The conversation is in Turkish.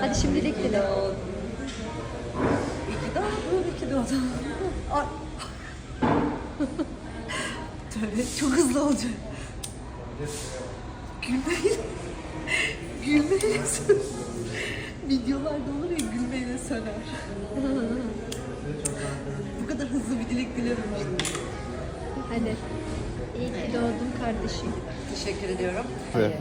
Hadi şimdilik dile. İki doğdun, iki daha. Ay. Tövbe çok hızlı oldu. Gülmeyle. Gülmeyle söner. Videolarda olur ya gülmeyle söner. Bu kadar hızlı bir dilek dilememiştim. Hadi. İyi ki doğdun kardeşim. Teşekkür ediyorum. Evet.